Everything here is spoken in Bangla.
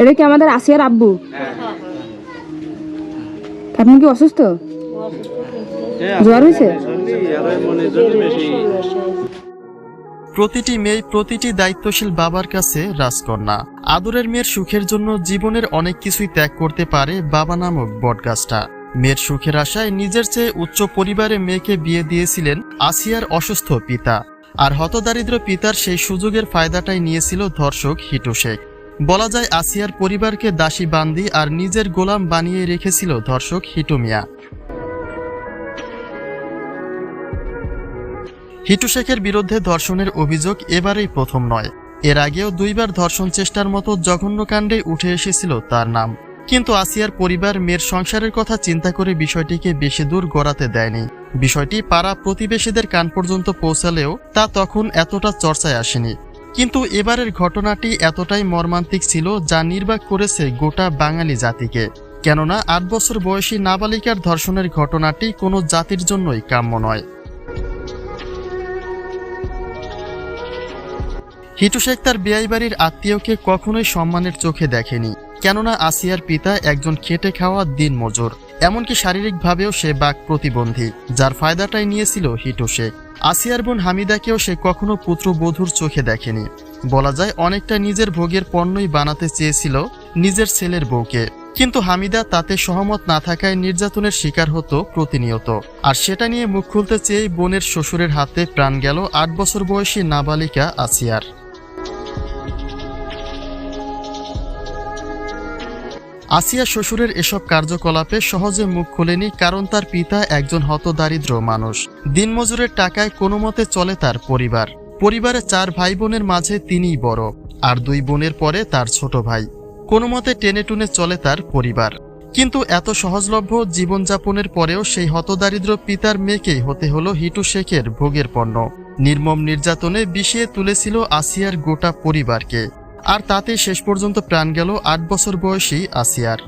এটা কি আমাদের আসিয়ার আব্বু? আপনি কি অসুস্থ? জ্বর হয়েছে? প্রতিটি মেয়ে প্রতিটি দায়িত্বশীল বাবার কাছে রাজকন্যা। আদরের মেয়ের সুখের জন্য জীবনের অনেক কিছুই ত্যাগ করতে পারে বাবা নামক বটগাছটা। মেয়ের সুখের আশায় নিজের চেয়ে উচ্চ পরিবারে মেয়েকে বিয়ে দিয়েছিলেন আসিয়ার অসুস্থ পিতা। আর হতদারিদ্র পিতার সেই সুযোগের ফায়দাটাই নিয়েছিল ধর্ষক হিটু শেখ। বলা যায় আসিয়ার পরিবারকে দাসী বান্দি আর নিজের গোলাম বানিয়ে রেখেছিল ধর্ষক হিটু মিয়া। হিটু শেখের বিরুদ্ধে ধর্ষণের অভিযোগ এবারেই প্রথম নয়। এর আগেও দুইবার ধর্ষণ চেষ্টার মতো জঘন্য কাণ্ডে উঠে এসেছিল তার নাম। কিন্তু আসিয়ার পরিবার মেয়ের সংসারের কথা চিন্তা করে বিষয়টিকে বেশি দূর গড়াতে দেয়নি। বিষয়টি পাড়া প্রতিবেশীদের কান পর্যন্ত পৌঁছালেও তা তখন এতটা চর্চায় আসেনি। কিন্তু এবারের ঘটনাটি এতটাই মর্মান্তিক ছিল যা নির্বাক করেছে গোটা বাঙালি জাতিকে। কেননা আট বছর বয়সী নাবালিকার ধর্ষণের ঘটনাটি কোনো জাতির জন্যই কাম্য নয়। হিটু শেখ তার বেয়াই বাড়ির আত্মীয়কে কখনোই সম্মানের চোখে দেখেনি। কেননা আসিয়ার পিতা একজন খেটে খাওয়া দিন মজুর। এমনকি শারীরিকভাবেও সে বাক প্রতিবন্ধী, যার ফায়দাটাই নিয়েছিল হিটু শেখ। আসিয়ার বোন হামিদাকেও সে কখনো পুত্রবধূর চোখে দেখেনি। বলা যায় অনেকটা নিজের ভোগের পণ্যই বানাতে চেয়েছিল নিজের ছেলের বউকে। কিন্তু হামিদা তাতে সহমত না থাকায় নির্যাতনের শিকার হতো প্রতিনিয়ত। আর সেটা নিয়ে মুখ খুলতে চেয়েই বোনের শ্বশুরের হাতে প্রাণ গেল আট বছর বয়সী নাবালিকা আসিয়ার। আসিয়া শ্বশুরের এসব কার্যকলাপে সহজে মুখ খোলেনি কারণ তার পিতা একজন হতদারিদ্র মানুষ। দিনমজুরের টাকায় কোনো মতে চলে তার পরিবার। পরিবারে চার ভাই বোনের মাঝে তিনিই বড়, আর দুই বোনের পরে তার ছোট ভাই। কোনো মতে টেনে টুনে চলে তার পরিবার। কিন্তু এত সহজলভ্য জীবনযাপনের পরেও সেই হতদারিদ্র পিতার মেয়েকেই হতে হলো হিটু শেখের ভোগের পণ্য। নির্মম নির্যাতনে বিষিয়ে তুলেছিল আসিয়ার গোটা পরিবারকে। আর তাতে শেষ পর্যন্ত প্রাণ গেল আট বছর বয়সী আসিয়ার।